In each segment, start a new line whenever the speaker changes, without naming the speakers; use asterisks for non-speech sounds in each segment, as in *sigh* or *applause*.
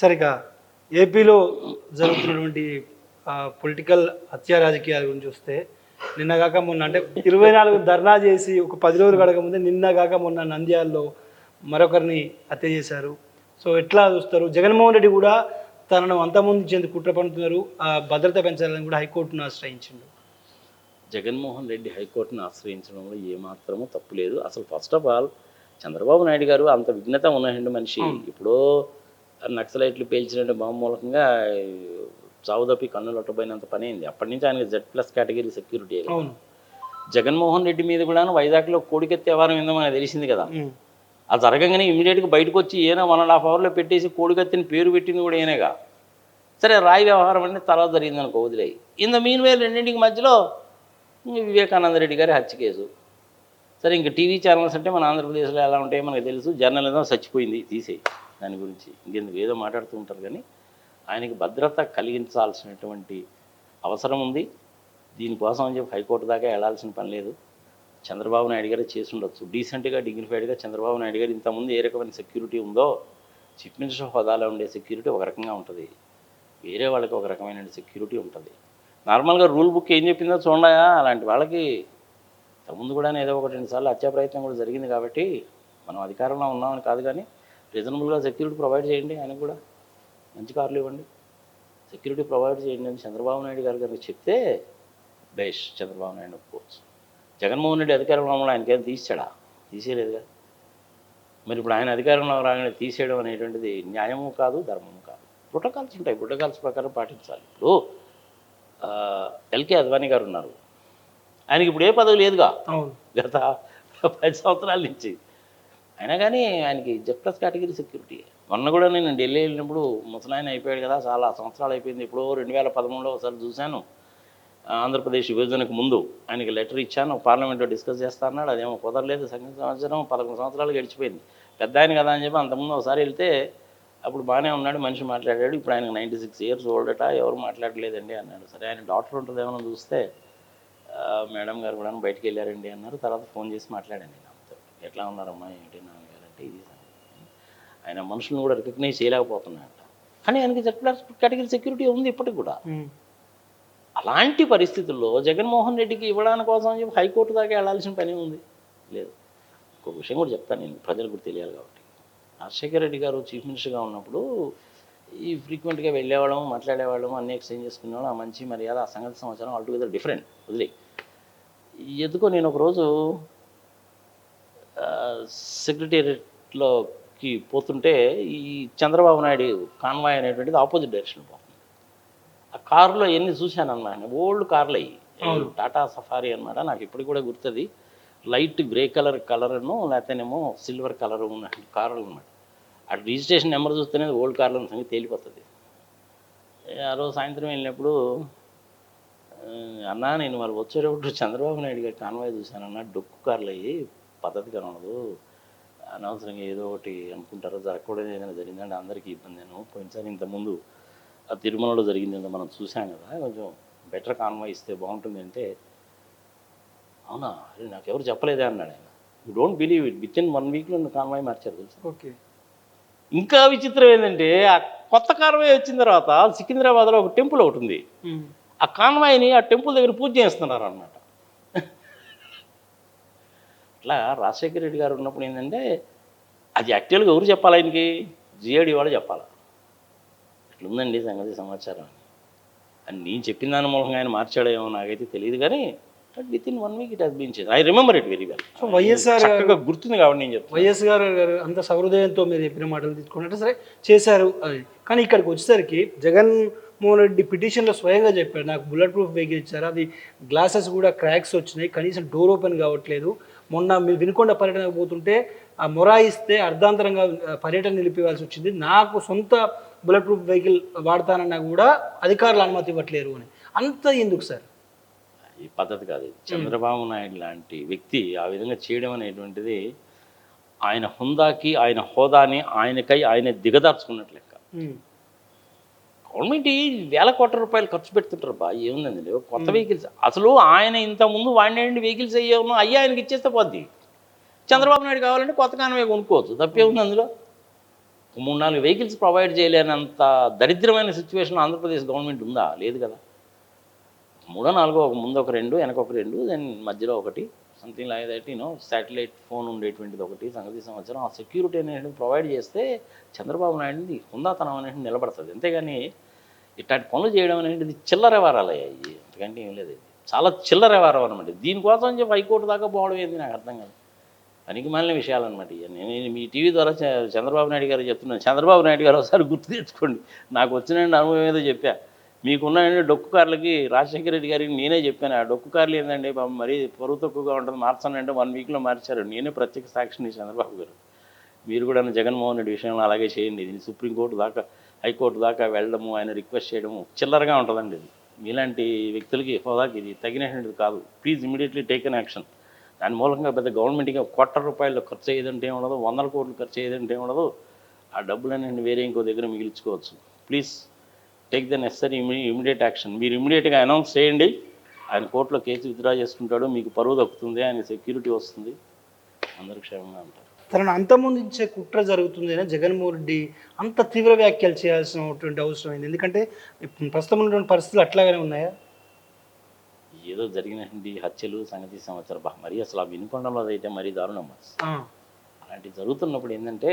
సరిగా ఏపీలో జరుగుతున్నటువంటి పొలిటికల్ హత్యా రాజకీయాల గురించి వస్తే నిన్న కాక మొన్న అంటే ఇరవై నాలుగు ధర్నా చేసి ఒక పది రోజులు గడక ముందే నిన్న కాక మొన్న నంద్యాలలో మరొకరిని హత్య చేశారు. సో ఎట్లా చూస్తారు? జగన్మోహన్ రెడ్డి కూడా తనను అంతమొందించేందుకు కుట్ర పడుతున్నారు. ఆ భద్రత పెంచాలని కూడా హైకోర్టును ఆశ్రయించిండు.
జగన్మోహన్ రెడ్డి హైకోర్టును ఆశ్రయించడంలో ఏమాత్రమూ తప్పు లేదు. అసలు first of all Chandrababu Naidu garu అంత విఘ్నత ఉన్నాయండి మనిషి. ఇప్పుడో నక్సలైట్లు పేల్చిన బాంబు మూలకంగా చావుదప్పి కన్నులు ఒట్టబోయినంత పని అయింది. అప్పటి నుంచి ఆయనకి Z plus category security Jaganmohan Reddy మీద కూడా వైజాగ్లో కోడికెత్తే వ్యవహారం ఏందో మనకు తెలిసింది కదా. అది జరగగానే ఇమీడియట్గా బయటకు వచ్చి ఈయన వన్ అండ్ హాఫ్ అవర్లో పెట్టేసి కోడికత్తిని పేరు పెట్టింది కూడా ఈయనగా. సరే రాయి వ్యవహారం అంటే తర్వాత జరిగింది అనుకో వదిలేయి. ద మీన్ వేలు రెండింటికి మధ్యలో వివేకానంద రెడ్డి గారి హత్య కేసు. సరే ఇంకా టీవీ ఛానల్స్ అంటే మన ఆంధ్రప్రదేశ్లో ఎలా ఉంటాయో మనకు తెలుసు. జర్నలిజం చచ్చిపోయింది తీసేయి. దాని గురించి. ఇంకెందుకు? ఏదో మాట్లాడుతూ ఉంటారు కానీ ఆయనకి భద్రత కలిగించాల్సినటువంటి అవసరం ఉంది. దీనికోసం అని చెప్పి హైకోర్టు దాకా వెళ్ళాల్సిన పని లేదు. చంద్రబాబు నాయుడు గారు చేసి ఉండొచ్చు. డీసెంట్గా డిగ్నిఫైడ్గా చంద్రబాబు నాయుడు గారు ఇంతకుముందు ఏ రకమైన సెక్యూరిటీ ఉందో చీఫ్ మినిస్టర్ హోదాలో ఉండే సెక్యూరిటీ ఒక రకంగా ఉంటుంది. వేరే వాళ్ళకి ఒక రకమైన సెక్యూరిటీ ఉంటుంది. నార్మల్గా రూల్ బుక్ ఏం చెప్పిందో చూడయా అలాంటి వాళ్ళకి ఇంతకుముందు కూడా ఏదో ఒకటి రెండు సార్లు హత్యా ప్రయత్నం కూడా జరిగింది కాబట్టి మనం అధికారంలో ఉన్నామని కాదు కానీ రీజనబుల్గా సెక్యూరిటీ ప్రొవైడ్ చేయండి ఆయనకు కూడా మంచి కార్లు ఇవ్వండి. సెక్యూరిటీ ప్రొవైడ్ చేయండి అని చంద్రబాబు నాయుడు గారు గారికి చెప్తే బేష్ చంద్రబాబు నాయుడు ఒప్పుకోవచ్చు. జగన్మోహన్ రెడ్డి అధికారంలో ఉన్నప్పుడు ఆయనకేం తీసాడా తీసేయలేదుగా. మరి ఇప్పుడు ఆయన అధికారంలో రాగానే తీసేయడం అనేటువంటిది న్యాయము కాదు ధర్మము కాదు. ప్రోటోకాల్స్ ఉంటాయి ప్రోటోకాల్స్ ప్రకారం పాటించాలి. ఇప్పుడు ఎల్కే అద్వానీ గారు ఉన్నారు. ఆయనకి ఇప్పుడు ఏ పదవి లేదుగా. గత పది సంవత్సరాల నుంచి. అయినా కానీ ఆయనకి జెడ్ ప్లస్ కేటగిరీ సెక్యూరిటీ. మొన్న కూడా నేను ఢిల్లీ వెళ్ళినప్పుడు ముసలాయన అయిపోయాడు కదా చాలా సంవత్సరాలు అయిపోయింది. ఇప్పుడు రెండు వేల పదమూడులో ఒకసారి చూశాను. ఆంధ్రప్రదేశ్ విభజనకు ముందు ఆయనకి లెటర్ ఇచ్చాను పార్లమెంట్లో డిస్కస్ చేస్తా అన్నాడు. అదేమో కుదరలేదు సంగతి సంవత్సరం పదకొండు సంవత్సరాలు గడిచిపోయింది. పెద్ద ఆయన కదా అని చెప్పి అంతకుముందు ఒకసారి వెళ్తే అప్పుడు బాగానే ఉన్నాడు మనిషి మాట్లాడాడు. ఇప్పుడు ఆయనకు నైంటీ సిక్స్ ఇయర్స్ ఓల్డ్ అట ఎవరు మాట్లాడలేదండి అన్నాడు. సరే ఆయన డాక్టర్ ఉంటుందేమో చూస్తే మేడం గారు కూడా బయటికి వెళ్ళారండి అన్నారు. తర్వాత ఫోన్ చేసి మాట్లాడాను ఎట్లా ఉన్నారమ్మా ఏంటి నాన్నగారు అంటే ఇది. ఆయన మనుషులను కూడా రికగ్నైజ్ చేయలేకపోతున్నాయంట కానీ ఆయనకి జెడ్ ప్లస్ కేటగిరీ సెక్యూరిటీ ఉంది ఇప్పటికి కూడా. అలాంటి పరిస్థితుల్లో జగన్మోహన్ రెడ్డికి ఇవ్వడానికి కోసం చెప్పి హైకోర్టు దాకా వెళ్ళాల్సిన పని ఉంది. లేదు. ఇంకొక విషయం కూడా చెప్తాను నేను. ప్రజలకు కూడా తెలియాలి కాబట్టి. రాజశేఖర రెడ్డి గారు చీఫ్ మినిస్టర్గా ఉన్నప్పుడు ఈ ఫ్రీక్వెంట్గా వెళ్ళేవాళ్ళం మాట్లాడేవాళ్ళం అన్ని ఎక్స్చేంజ్ చేసుకునేవాళ్ళం. ఆ మంచి మర్యాద ఆ సంగతి సమాచారం ఆల్టుగెదర్ డిఫరెంట్. వదిలే ఎందుకో నేను ఒకరోజు సెక్రటేరియట్లోకి పోతుంటే ఈ చంద్రబాబు నాయుడు కాన్వాయ్ అనేటువంటిది ఆపోజిట్ డైరెక్షన్ పోతుంది ఆ కారులో ఎన్ని చూశాను అన్నమాట ఓల్డ్ కార్లు అయ్యి టాటా సఫారీ అన్నమాట. నాకు ఇప్పటికి కూడా గుర్తుంది. లైట్ గ్రే కలర్ కలర్ను లేకపోతేనేమో సిల్వర్ కలర్ ఉన్న కార్లు అనమాట ఆ రిజిస్ట్రేషన్ నెంబర్ చూస్తేనే ఓల్డ్ కార్లు సంగతి తేలిపోతుంది. ఆ రోజు సాయంత్రం వెళ్ళినప్పుడు అన్నా నేను మరి వచ్చేటప్పుడు చంద్రబాబు నాయుడు గారి కాన్వాయ్ చూశానన్నా డొక్కు కార్లు అయ్యి పద్ధతిగా ఉండదు. అనవసరంగా ఏదో ఒకటి అనుకుంటారో. జరగకూడదు ఏదైనా జరిగిందంటే అందరికీ ఇబ్బంది. నేను పోయినసారి ఇంతకుముందు ఆ తిరుమలలో జరిగింది మనం చూసాం కదా కొంచెం బెటర్ కాన్వాయ్ ఇస్తే బాగుంటుంది అంటే అవునా? అరే నాకు ఎవరు చెప్పలేదే అన్నాడు ఆయన. You don't believe it with in one వీక్లో కాన్వాయ్ మార్చారు తెలుసు?
ఓకే.
ఇంకా విచిత్రం ఏంటంటే ఆ కొత్త కాన్వాయ్ వచ్చిన తర్వాత సికింద్రాబాద్లో ఒక టెంపుల్ ఒకటి ఉంది. ఆ కాన్వాయ్ని ఆ టెంపుల్ దగ్గర పూజ చేస్తున్నారు అన్నమాట అట్లా రాజశేఖర రెడ్డి గారు ఉన్నప్పుడు ఏంటంటే అది యాక్చువల్గా ఎవరు చెప్పాలి ఆయనకి? జిఏడి వాళ్ళు చెప్పాలి. ఇట్లుందండి సంగతి సమాచారం? అని నేను చెప్పిన దాని మూలంగా ఆయన మార్చాడేమో నాకైతే తెలియదు కానీ but with in one week it has been change I remember it very well
so YSR
గుర్తుంది కాబట్టి నేను చెప్తాను
వైఎస్ గారు గారు అంత సహృదయంతో మీరు చెప్పిన మాటలు తీసుకుంటే సరే చేశారు అది. కానీ ఇక్కడికి వచ్చేసరికి జగన్ మోహన్ రెడ్డి పిటిషన్లో స్వయంగా చెప్పాడు నాకు బుల్లెట్ ప్రూఫ్ వెహికల్ ఇచ్చారు అది గ్లాసెస్ కూడా క్రాక్స్ వచ్చినాయి కనీసం డోర్ ఓపెన్ కావట్లేదు. మొన్న మీరు వినుకొండ పర్యటనకు పోతుంటే ఆ మొరాయిస్తే అర్ధాంతరంగా పర్యటన నిలిపివేయాల్సి వచ్చింది. నాకు సొంత బుల్లెట్ ప్రూఫ్ వెహికల్ వాడతానన్నా కూడా అధికారులు అనుమతి ఇవ్వట్లేరు అని. అంత ఎందుకు సార్?
ఈ పద్ధతి కాదు చంద్రబాబు నాయుడు లాంటి వ్యక్తి ఆ విధంగా చేయడం అనేటువంటిది ఆయన హుందాకి ఆయన హోదాని ఆయనకై ఆయన దిగదార్చుకున్నట్లు లెక్క.
ఉమ్.
గవర్నమెంట్ ఈ వేల కోట్ల రూపాయలు ఖర్చు పెడుతుంటారు బా ఏముందండి? కొత్త వెహికల్స్ అసలు ఆయన ఇంత ముందు వాడినండి వెహికల్స్ అయ్యేవను అయ్యా ఆయనకి ఇచ్చేస్తే పోద్ది. చంద్రబాబు నాయుడు కావాలంటే కొత్త కానమే కొనుక్కోవచ్చు. తప్పే ఉంది అందులో మూడు నాలుగు వెహికల్స్ ప్రొవైడ్ చేయలేనంత దరిద్రమైన సిచ్యువేషన్ ఆంధ్రప్రదేశ్ గవర్నమెంట్ ఉందా? లేదు కదా. మూడో నాలుగో ఒక ముందు ఒక రెండు వెనక ఒక రెండు దెన్ మధ్యలో ఒకటి. Something like that you know satellite phone ఉండేటువంటిది ఒకటి. సంగతి సంవత్సరం. ఆ సెక్యూరిటీ అనేది ప్రొవైడ్ చేస్తే చంద్రబాబు నాయుడుని హుందాతనం అనేది నిలబడుతుంది. అంతేగాని ఇట్లాంటి పనులు చేయడం అనేది చిల్లర అయ్యాయి. అంతకంటే ఏం లేదు. చాలా చిల్లర అనమాట దీనికోసం చెప్పి హైకోర్టు దాకా పోవడం ఏంది నాకు అర్థం కాదు. పనికి మాలిన విషయాలు అనమాట నేను మీ టీవీ ద్వారా చంద్రబాబు నాయుడు గారు చెప్తున్నాను చంద్రబాబు నాయుడు గారు ఒకసారి గుర్తు తెచ్చుకోండి. నాకు వచ్చిన అనుభవం ఏదో చెప్పా. మీకున్న డొక్కు కార్లకి రాజశేఖర రెడ్డి గారికి నేనే చెప్పాను. ఆ డొక్కు కార్లు ఏంటంటే మరీ పరువు తక్కువగా ఉంటుంది మార్చానంటే వన్ వీక్లో మార్చారు. నేనే ప్రత్యేక సాక్షిని చంద్రబాబు గారు. మీరు కూడా జగన్మోహన్ రెడ్డి విషయంలో అలాగే చేయండి. ఇది సుప్రీంకోర్టు దాకా హైకోర్టు దాకా వెళ్ళడము ఆయన రిక్వెస్ట్ చేయడము చిల్లరగా ఉంటుందండి ఇది. మీలాంటి వ్యక్తులకి హోదాకి ఇది తగినటువంటిది కాదు. Please immediately take an action. దాని మూలంగా పెద్ద గవర్నమెంట్కి కోట్ల రూపాయలు ఖర్చు అయ్యేదంటే ఏం ఉండదు వందల కోట్లు ఖర్చు అయ్యేదంటే ఏం ఉండదు ఆ డబ్బులన్నీ వేరే ఇంకో దగ్గర మిగిల్చుకోవచ్చు. Please take the necessary immediate action మీరు ఇమీడియట్గా అనౌన్స్ చేయండి. ఆయన కోర్టులో కేసు విత్డ్రా చేసుకుంటాడు. మీకు పరువు దక్కుతుంది. ఆయన సెక్యూరిటీ వస్తుంది. అందరూ క్షేమంగా ఉంటారు.
తనను అంతమొందించే కుట్ర జరుగుతుంది అని జగన్మోహన్ రెడ్డి అంత తీవ్ర వ్యాఖ్యలు చేయాల్సినటువంటి అవసరం అయింది. ఎందుకంటే ప్రస్తుతం ఉన్నటువంటి పరిస్థితులు అట్లాగానే ఉన్నాయా?
ఏదో జరిగినటువంటి హత్యలు సంగతి సంవత్సరం బా మరీ అసలు ఆ వినుకొండలో అయితే మరీ దారుణం మరి
ఆ,
అలాంటి జరుగుతున్నప్పుడు ఏంటంటే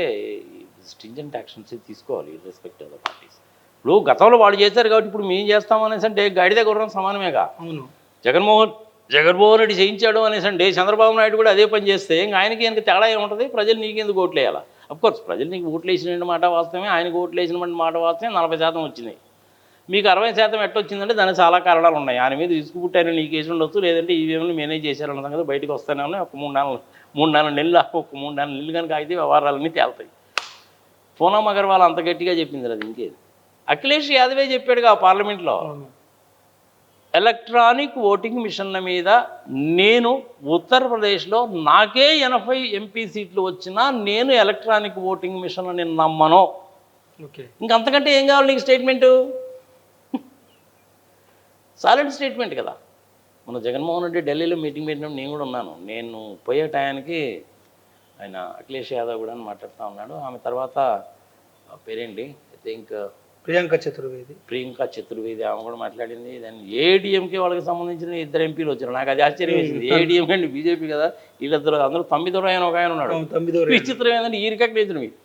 స్ట్రింజెంట్ యాక్షన్స్ తీసుకోవాలి రెస్పెక్ట్ ఆఫ్ ద పార్టీస్ ఇప్పుడు గతంలో వాళ్ళు చేశారు కాబట్టి ఇప్పుడు మేము చేస్తాం అనేసి అంటే గాడిద గుర్రం సమానమేగా.
అవును.
జగన్మోహన్ జగన్మోహన్ రెడ్డి చేయించాడు అనేసి అంటే చంద్రబాబు నాయుడు కూడా అదే పని చేస్తే ఇంకా ఆయనకి ఆయనకి తేడా ఏముంటుంది? ప్రజలు నీకెందుకు ఓట్లు వేయాలా? కోర్స్ ప్రజలు నీకు ఓట్లు వేసిన మాట వాస్తవమే ఆయనకు ఓట్లు వేసిన మాట వాస్తవమే నలభై శాతం వచ్చింది మీకు అరవై శాతం ఎట్టొచ్చిందంటే దానికి చాలా కారణాలు ఉన్నాయి. ఆయన మీద ఇసుకుపుట్టారు నీకు వేసి ఉండొచ్చు లేదంటే ఈవీఎంలు మేనేజ్ చేశారన్న సంగతి బయటకు వస్తూనే ఉన్నాయి. ఒక మూడు నాలుగు మూడు నాలుగు నెలలు ఒక మూడు నాలుగు నెలలు కనుక అయితే వ్యవహారాలన్నీ తేలుతాయి. పూనమ్ అగర్వాల్ అంత గట్టిగా చెప్పింది అది ఇంకేది? అఖిలేష్ యాదవే చెప్పాడుగా పార్లమెంట్లో. ఎలక్ట్రానిక్ ఓటింగ్ మిషన్ల మీద నేను ఉత్తరప్రదేశ్లో నాకే ఎనభై ఎంపీ సీట్లు వచ్చినా నేను ఎలక్ట్రానిక్ ఓటింగ్ మిషన్లు నేను నమ్మను.
ఓకే.
ఇంకంతకంటే ఏం కావాలి నీకు స్టేట్మెంటు? సాలిడ్ స్టేట్మెంట్ కదా. మన జగన్మోహన్ రెడ్డి ఢిల్లీలో మీటింగ్ పెట్టినప్పుడు నేను కూడా ఉన్నాను. నేను పోయే టయానికి ఆయన అఖిలేష్ యాదవ్ కూడా మాట్లాడుతూ ఉన్నాడు. ఆమె తర్వాత పేరేంటి? I think
Priyanka Chaturvedi.
Priyanka Chaturvedi ఆమె కూడా మాట్లాడింది. దాన్ని ఏడీఎంకే వాళ్ళకి సంబంధించిన ఇద్దరు ఎంపీలు వచ్చారు. నాకు అది ఆశ్చర్యం వేసింది. ఏడీఎం అండి బీజేపీ కదా? వీళ్ళిద్దరు అందరూ తొమ్మిదో ఆయన ఒక ఆయన ఉన్నాడు. విచిత్రం ఏంటంటే ఈ రికగ్నేషన్ మీకు.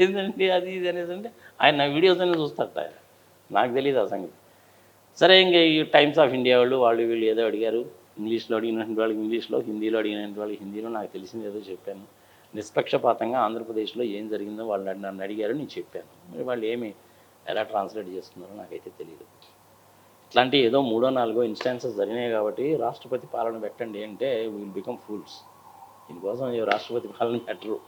ఏంటంటే అది ఇది అనేది అంటే ఆయన నా వీడియోస్ అన్నీ చూస్తారు ఆయన. నాకు తెలియదు ఆ సంగతి. సరే ఇంకా ఈ టైమ్స్ ఆఫ్ ఇండియా వాళ్ళు వాళ్ళు వీళ్ళు ఏదో అడిగారు. ఇంగ్లీష్లో అడిగినటువంటి వాళ్ళకి ఇంగ్లీష్లో హిందీలో అడిగినటువంటి వాళ్ళకి హిందీలో నాకు తెలిసింది ఏదో చెప్పాను. నిష్పక్షపాతంగా ఆంధ్రప్రదేశ్లో ఏం జరిగిందో వాళ్ళు నన్ను- నన్ను అడిగారు నేను చెప్పాను. మరి వాళ్ళు ఏమి ఎలా ట్రాన్స్లేట్ చేస్తున్నారో నాకైతే తెలియదు ఇట్లాంటి ఏదో మూడో నాలుగో ఇన్స్టాన్సెస్ జరిగినాయి కాబట్టి రాష్ట్రపతి పాలన పెట్టండి అంటే విల్ బికమ్ ఫూల్స్ దీనికోసం రాష్ట్రపతి పాలన పెట్టరు.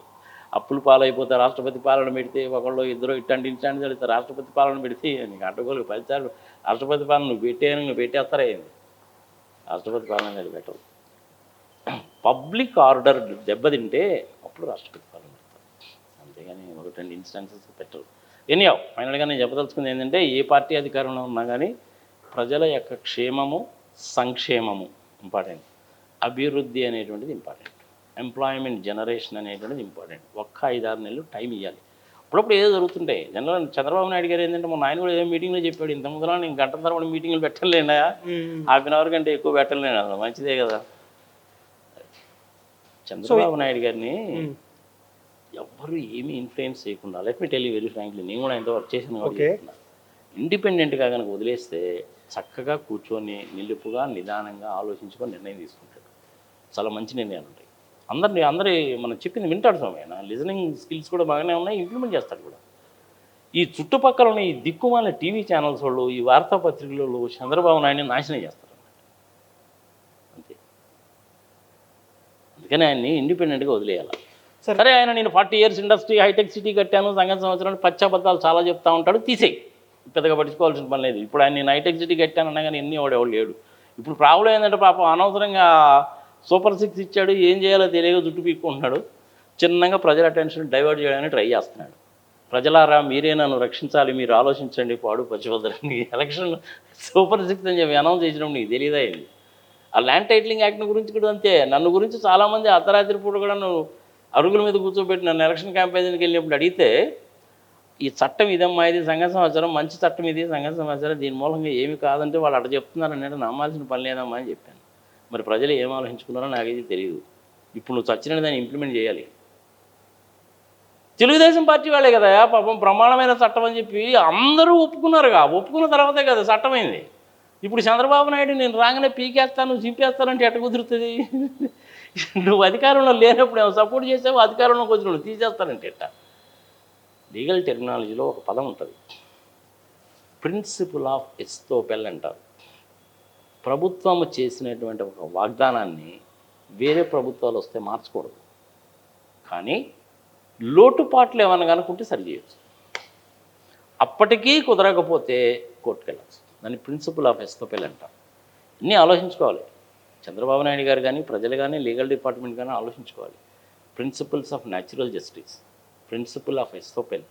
అప్పులు పాలైపోతే రాష్ట్రపతి పాలన పెడితే ఒకళ్ళు ఇద్దరు ఇట్లాంటి ఇన్స్టాన్స్ పెడితే రాష్ట్రపతి పాలన పెడితే నీకు అడ్డగోలు ఫలితాలు రాష్ట్రపతి పాలన నువ్వు పెట్టేయని నువ్వు పెట్టేస్తారేంది రాష్ట్రపతి పాలన అనేది పెట్టరు. *clears throat* పబ్లిక్ ఆర్డర్ దెబ్బతింటే అప్పుడు రాష్ట్రపతి పాలన పెడతారు. అంతేగాని ఒకటి రెండు ఇన్స్టాన్సెస్ పెట్టరు. ఎనీయో ఫైనల్గా నేను చెప్పదలుచుకుంది ఏంటంటే ఏ పార్టీ అధికారంలో ఉన్నా కానీ ప్రజల యొక్క క్షేమము సంక్షేమము ఇంపార్టెంట్ అభివృద్ధి అనేటువంటిది ఇంపార్టెంట్ ఎంప్లాయ్మెంట్ జనరేషన్ అనేటువంటిది ఇంపార్టెంట్ ఒక్క ఐదారు నెలలు టైం ఇవ్వాలి అప్పుడప్పుడు ఏదో జరుగుతుంటాయి జనరల్ చంద్రబాబు నాయుడు గారు ఏంటంటే మా నాయన కూడా ఏదో మీటింగ్లో చెప్పాడు ఇంత ముందర నేను గంట తర్వాత మీటింగ్లు పెట్టలేనా హాఫ్ అన్ అవర్ కంటే ఎక్కువ పెట్టలేను అసలు మంచిదే కదా. చంద్రబాబు నాయుడు గారిని ఎవ్వరు ఏమీ ఇన్ఫ్లుయెన్స్ చేయకుండా let me tell you very frankly నేను కూడా ఎంత వర్క్ చేసిన. ఇండిపెండెంట్గా కనుక వదిలేస్తే చక్కగా కూర్చొని నిలుపుగా నిదానంగా ఆలోచించుకొని నిర్ణయం తీసుకుంటాడు. చాలా మంచి నిర్ణయాలు ఉంటాయి. అందరిని అందరి మనం చెప్పింది వింటాడు స్వామి ఆయన. లిజనింగ్ స్కిల్స్ కూడా బాగానే ఉన్నాయి ఇంప్లిమెంట్ చేస్తాడు కూడా. ఈ చుట్టుపక్కల ఉన్న ఈ దిక్కుమాల టీవీ ఛానల్స్ వాళ్ళు ఈ వార్తాపత్రికల వాళ్ళు చంద్రబాబు నాయుడిని నాశనం చేస్తారు అంతే అందుకని ఆయన్ని ఇండిపెండెంట్గా వదిలేయాలి.
సరే.
ఆయన నేను forty years industry hitech city కట్టాను సంగతి సంవత్సరం పచ్చబద్దాలు చాలా చెప్తా ఉంటాడు తీసేయి. పెద్దగా పట్టించుకోవాల్సిన పని లేదు. ఇప్పుడు ఆయన నేను హైటెక్ సిటీ కట్టాను అన్నా కానీ ఎన్ని వాడేవాళ్ళు లేడు. ఇప్పుడు ప్రాబ్లం ఏంటంటే పాపం అనవసరంగా సూపర్ సిక్స్ ఇచ్చాడు ఏం చేయాలో తెలియక జుట్టు పీక్కుంటున్నాడు. చిన్నగా ప్రజల అటెన్షన్ డైవర్ట్ చేయడానికి ట్రై చేస్తున్నాడు. ప్రజలారా మీరే నన్ను రక్షించాలి మీరు ఆలోచించండి పాడు పచ్చివద్దరని ఎలక్షన్ సూపర్ సిక్స్ అని చెప్పి అనౌన్స్ చేసినప్పుడు నీకు తెలియదా ఆ ల్యాండ్ టైటిలింగ్ యాక్ట్ గురించి కూడా అంతే. నన్ను గురించి చాలామంది అర్ధరాత్రి పూట కూడా నువ్వు అరుగుల మీద కూర్చోబెట్టి నన్ను ఎలక్షన్ క్యాంపెయిన్కి వెళ్ళినప్పుడు అడిగితే ఈ చట్టం ఇదమ్మా ఇది సంఘ సమాచారం మంచి చట్టం ఇది సంఘ సమాచారం దీని మూలంగా ఏమి కాదంటే వాళ్ళు అట చెప్తున్నారు అంటే నమ్మాల్సిన పని లేదమ్మా అని చెప్పాను. మరి ప్రజలు ఏం ఆలోచించుకున్నారో నాకైతే తెలియదు ఇప్పుడు నువ్వు చచ్చిన దాన్ని ఇంప్లిమెంట్ చేయాలి. తెలుగుదేశం పార్టీ వాళ్ళే కదా పాపం ప్రమాణమైన చట్టం అని చెప్పి అందరూ ఒప్పుకున్నారుగా. ఒప్పుకున్న తర్వాతే కదా చట్టమైంది. ఇప్పుడు చంద్రబాబు నాయుడు నేను రాగానే పీకేస్తాను చింపేస్తానంటే ఎట్ట కుదురుతుంది? నువ్వు అధికారంలో లేనప్పుడు ఏమో సపోర్ట్ చేసావు? అధికారంలోకి వచ్చినప్పుడు తీసేస్తానంటే ఎట్ట? లీగల్ టెక్నాలజీలో ఒక పదం ఉంటుంది. ప్రిన్సిపల్ ఆఫ్ ఎస్తోపెల్ అంటారు. ప్రభుత్వం చేసినటువంటి ఒక వాగ్దానాన్ని వేరే ప్రభుత్వాలు వస్తే మార్చకూడదు. కానీ లోటుపాట్లు ఏమన్నా కనుక్కుంటే సరి చేయొచ్చు అప్పటికీ కుదరకపోతే కోర్టుకెళ్ళచ్చు. దాన్ని ప్రిన్సిపల్ ఆఫ్ ఎస్తోపెల్ అంటాం. ఇన్ని ఆలోచించుకోవాలి. చంద్రబాబు నాయుడు గారు కానీ ప్రజలు కానీ లీగల్ డిపార్ట్మెంట్ కానీ ఆలోచించుకోవాలి. Principles of natural justice principle of estoppel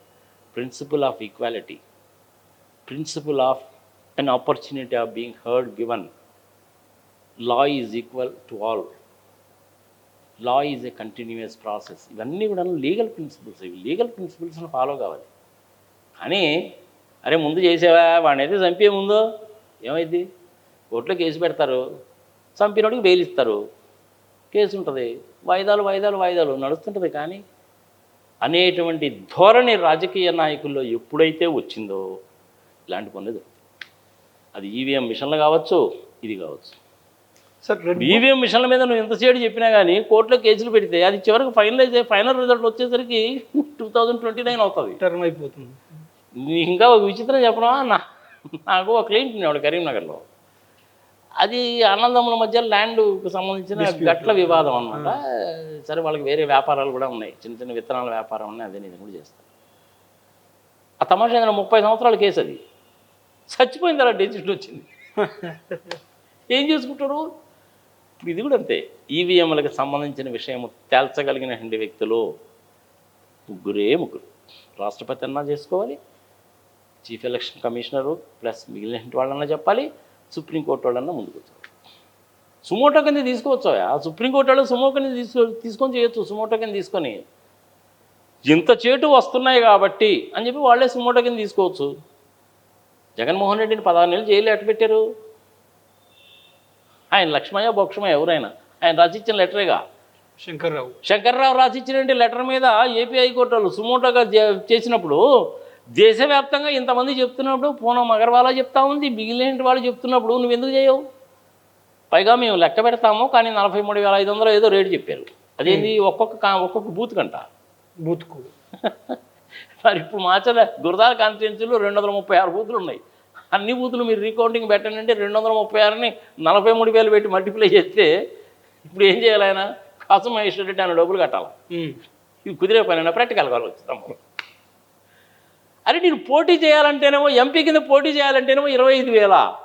principle of equality principle of an opportunity of being heard given law is equal to all law is a continuous process ఇవన్నీ కూడా లీగల్ ప్రిన్సిపల్స్ ఇవి legal ప్రిన్సిపల్స్ని follow కావాలి. కానీ అరే ముందు చేసేవా? వాడిని అయితే చంపే ముందు. ఏమైంది కోర్టులో కేసు పెడతారు. చంపినోడికి బెయిల్ ఇస్తారు. కేసు ఉంటుంది. వాయిదాలు వాయిదాలు వాయిదాలు నడుస్తుంటుంది కానీ అనేటువంటి ధోరణి రాజకీయ నాయకుల్లో ఎప్పుడైతే వచ్చిందో ఇలాంటి పనులు జరుగుతాయి. అది ఈవీఎం మిషన్లు కావచ్చు ఇది కావచ్చు.
సార్
ఈవీఎం మిషన్ల మీద నువ్వు ఎంతసేపు చెప్పినా కానీ కోర్టులో కేసులు పెడితే అది చివరికి ఫైనలైజ్ ఫైనల్ రిజల్ట్ వచ్చేసరికి టూ థౌజండ్ ట్వంటీ నైన్ అవుతుంది.
టర్మ్ అయిపోతుంది.
ఇంకా ఒక విచిత్రం చెప్పడం నా నాకు ఒక క్లయింట్ ఉన్నాడు కరీంనగర్లో. అది అన్నదమ్ముల మధ్య ల్యాండ్కు సంబంధించిన గట్ల వివాదం అనమాట సరే వాళ్ళకి వేరే వ్యాపారాలు కూడా ఉన్నాయి. చిన్న చిన్న విత్తనాల వ్యాపారం ఉన్నాయి అదే నేను కూడా చేస్తాను ఆ తమాషా ముప్పై సంవత్సరాల కేసు అది. చచ్చిపోయిన తర్వాత డెసిషన్ వచ్చింది. ఏం చేసుకుంటారు ఇప్పుడు ఇది కూడా అంతే. ఈవీఎంలకు సంబంధించిన విషయం తేల్చగలిగినటువంటి వ్యక్తులు ముగ్గురే ముగ్గురు. రాష్ట్రపతి అన్నా చేసుకోవాలి చీఫ్ ఎలక్షన్ కమిషనరు ప్లస్ మిగిలిన వాళ్ళన్నా చెప్పాలి సుప్రీంకోర్టు వాళ్ళన్నా ముందుకు వచ్చారు. సుమోటో కింద తీసుకోవచ్చు ఆ సుప్రీంకోర్టు వాళ్ళు సుమో కింద తీసుకో తీసుకొని చేయొచ్చు సుమోటో కింద తీసుకొని. ఇంత చేటు వస్తున్నాయి కాబట్టి అని చెప్పి వాళ్ళే సుమోటో కింద తీసుకోవచ్చు. జగన్మోహన్ రెడ్డిని పదహారు నెలలు జైలు ఎట్ట పెట్టారు? ఆయన లక్ష్మయ్య బొక్షమయ్య ఎవరైనా? ఆయన రాసిచ్చిన లెటరేగా
శంకర్రావు.
శంకర్రావు రాసిచ్చినటువంటి లెటర్ మీద ఏపీ హైకోర్టు వాళ్ళు సుమోటోగా చేసినప్పుడు దేశవ్యాప్తంగా ఇంతమంది చెప్తున్నప్పుడు పూనం అగర్వాలా చెప్తా ఉంది మిగిలిన వాళ్ళు చెప్తున్నప్పుడు నువ్వు ఎందుకు చేయవు? పైగా మేము లెక్క పెడతాము కానీ నలభై మూడు వేల ఐదు వందలు ఏదో రేటు చెప్పారు. అదేంటి ఒక్కొక్క ఒక్కొక్క బూత్ కంట.
బూత్కు. *laughs*
మరి ఇప్పుడు మాచల గురదాల కాన్స్టిట్యున్సీలో రెండు వందల ముప్పై ఆరు బూతులు ఉన్నాయి. అన్ని బూతులు మీరు రీకౌంటింగ్ పెట్టండి అంటే రెండు వందల ముప్పై ఆరుని నలభై మూడు వేలు పెట్టి మల్టిప్లై చేస్తే ఇప్పుడు ఏం చేయాలి ఆయన? కాసం మహేశ్వర రెడ్డి ఆయన డబ్బులు కట్టాలి. ఇది కుదిరే పని ప్రాక్టికల్ ఆలోచిస్తాము అరే నేను పోటీ చేయాలంటేనేమో ఎంపీ కింద పోటీ చేయాలంటేనేమో ఇరవై ఐదు వేల.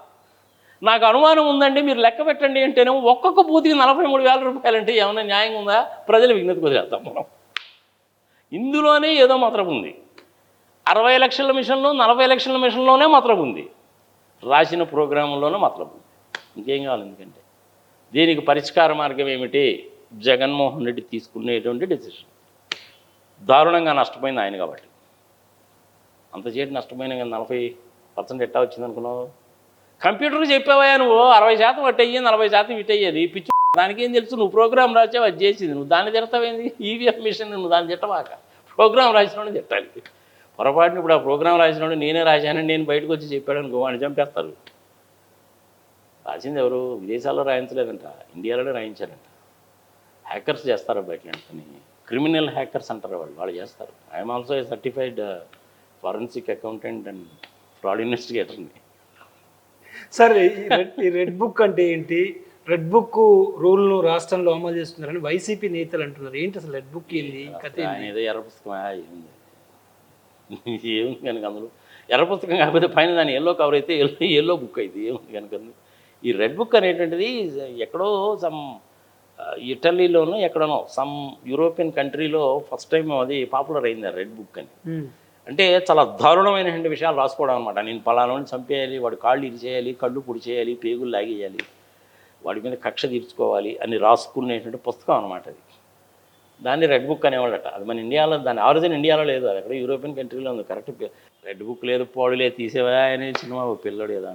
నాకు అనుమానం ఉందండి మీరు లెక్క పెట్టండి అంటేనేమో ఒక్కొక్క బూతికి నలభై మూడు వేల రూపాయలంటే ఏమైనా న్యాయం ఉందా? ప్రజల విఘ్నత వదిలేస్తాం మనం. ఇందులోనే ఏదో మాత్రం ఉంది. అరవై లక్షల మిషన్లో నలభై లక్షల మిషన్లోనే మాత్రం ఉంది. రాసిన ప్రోగ్రాంలోనే మాత్రం ఉంది. ఇంకేం కావాలి ఎందుకంటే? దీనికి పరిష్కార మార్గం ఏమిటి? జగన్మోహన్ రెడ్డి తీసుకునేటువంటి డెసిషన్. దారుణంగా నష్టపోయింది ఆయన కాబట్టి. అంత చేతి నష్టపోయిన కానీ నలభై పర్సెంట్ ఎట్టా వచ్చింది అనుకున్నావు? కంప్యూటర్కి చెప్పావా నువ్వు అరవై శాతం అటు అయ్యి నలభై శాతం ఇటు అయ్యేది. పిచ్చి *laughs* దానికి ఏం తెలుసు? నువ్వు ప్రోగ్రామ్ రాసావు అది చేసింది. నువ్వు దాన్ని తిడతావేంది? ఈవీఎం మిషన్ నువ్వు దాన్ని తిట్టవాక. ప్రోగ్రామ్ రాసినోడు తిట్టాలి. పొరపాటున ఇప్పుడు ఆ ప్రోగ్రామ్ రాసినోడు నేనే రాశానని నేను బయటకు వచ్చి చెప్పాడని అనుకో చంపేస్తారు. రాసింది ఎవరు? విదేశాల్లో రాయించలేదంట. ఇండియాలోనే రాయించారంట. హ్యాకర్స్ చేస్తారు బయట క్రిమినల్ హ్యాకర్స్ అంటారు వాళ్ళు. వాళ్ళు చేస్తారు. I'm also a certified forensic accountant and fraud ఇన్వెస్టిగేటర్ని
sir ఈ రెడ్ బుక్ అంటే ఏంటి? రెడ్ బుక్ రూల్ను రాష్ట్రంలో అమలు చేస్తున్నారని వైసీపీ నేతలు అంటున్నారు. ఏంటి అసలు రెడ్ బుక్ ఏంది? కథ ఏంది?
ఎర్ర పుస్తకం ఏముంది? కనుక అందులో? ఎర్ర పుస్తకం కాకపోతే పైన దాని ఎల్లో కవర్ అయితే ఎల్లో ఎల్లో బుక్ అయితే ఏముంది కనుక. ఈ రెడ్ బుక్ అనేటువంటిది ఎక్కడో సమ్ ఇటలీలోనో ఎక్కడనో సమ్ యూరోపియన్ కంట్రీలో ఫస్ట్ టైం అది పాపులర్ అయింది రెడ్ బుక్ అని. అంటే చాలా దారుణమైనటువంటి విషయాలు రాసుకోవడం అనమాట నేను పలానాని చంపేయాలి వాడి కాళ్ళు ఇరిచేయాలి కళ్ళు పొడి చేయాలి పేగులు లాగేయాలి వాడి మీద కక్ష తీర్చుకోవాలి అని రాసుకునేటువంటి పుస్తకం అనమాట అది. దాన్ని రెడ్ బుక్ అనేవాళ్ళట. అది మన ఇండియాలో దాని ఆరిజిన్ ఇండియాలో లేదు. అది అక్కడ యూరోపియన్ కంట్రీలో ఉంది. కరెక్ట్. రెడ్ బుక్ లేదు పాడు లేదు తీసేవా అనే సినిమా పిల్లడు ఏదో